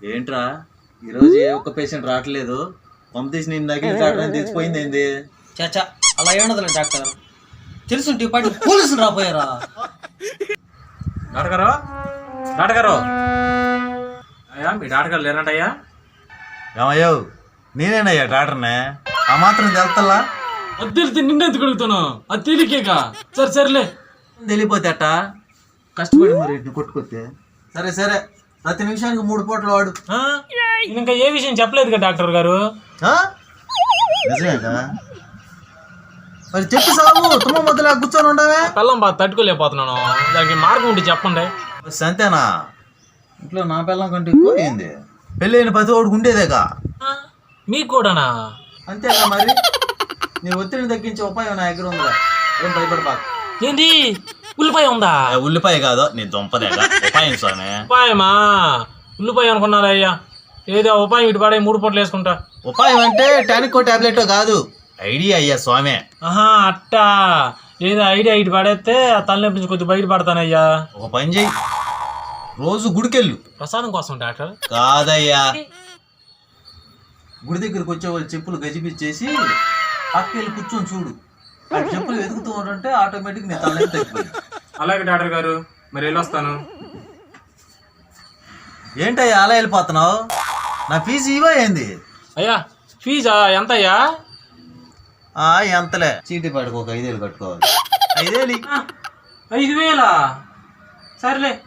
ఏంట్రా? ఈరోజు ఏ ఒక్క పేషెంట్ రావట్లేదు. పంప తీసి నేను అని తెలిసిపోయింది ఏంది? చాచా అలా ఏముండదులే డాక్టర్. తెలుసుంటే ఈ పాటి పోలీసులు రాపోయారా డాక్టర్ గారు డాక్టర్ గారు అయ్యా మీ డాక్టర్ గారు లేరంటయ్యా? ఏమయ్యో నేనేనయ్యా డాక్టర్నే. ఆ మాత్రం తెలుస్తల్లా? అది తెలితే నిన్నెందుకు అడుగుతాను? అది తెలియకేక సరే సరేలే. తెలియపోతే అట్ట? కష్టపడి మరి ఇటు కొట్టుకొస్తే. సరే సరే. ప్రతి నిమిషానికి మూడు పూటలు వాడు. ఆ? నేను ఇంకా ఏ విషయం చెప్పలేదు కదా డాక్టర్ గారు? ఆ? నిజమే కదా? మరి చెప్పు సాగు తుమ్మ మొదలు కూర్చొని ఉండవే. పిల్లం బాగా తట్టుకోలేకపోతున్నాను. దానికి మార్గం ఉంటే చెప్పండి. బస్ అంతేనా ఇంట్లో నా పిల్లం కంటే ఎక్కువ ఏంది? పెళ్ళైన ప్రతి వాడికి ఉండేదేగా? ఆ? మీకు కూడానా? అంతేగా మరి? నీ ఒత్తిడిని తగ్గించే ఉపాయం నా దగ్గర ఉందిగా ఏం భయపడబాకు. ఏంది? ఉల్లిపాయ ఉందా? ఉల్లిపాయ కాదు నీ దుంపదేగా ఉపాయం స్వామి. ఉపాయమా? ఉల్లిపాయ అనుకున్నారా అయ్యా? ఏదో ఆ ఉపాయం ఇటు పడే మూడు పూటలు వేసుకుంటా. ఉపాయం అంటే టానికో టాబ్లెట్ కాదు. ఐడియా అయ్యా స్వామి. ఆహా అట్టా. ఏదో ఐడియా ఇటు పడేస్తే ఆ తలనొప్పి నుంచి కొద్దిగా బయట పడతానయ్యా ఒక పని చెయ్యి. రోజు గుడికెళ్ళు. ప్రసాదం కోసం డాక్టర్? కాదయ్యా. గుడి దగ్గరికి వచ్చే వాళ్ళు చెప్పులు గజిపిచ్చేసి పక్కకెళ్ళి కూర్చొని చూడు. చెప్పులు వెతుకుతూ ఉంటుంటే ఆటోమేటిక్ నీ తల తగ్గిపోయింది. అలాగే డాక్టర్ గారు మరి వెళ్ళొస్తాను. ఏంటయ్యా అలా వెళ్ళిపోతున్నావు? నా ఫీజు ఇవా ఏంది? అయ్యా ఫీజా? ఎంత అయ్యా ఆ ఎంతలే. చీటీ పాడికి ఒక ఐదేళ్ళు కట్టుకోవాలి. ఐదేళ్ళు? ఐదు వేలా? సర్లే.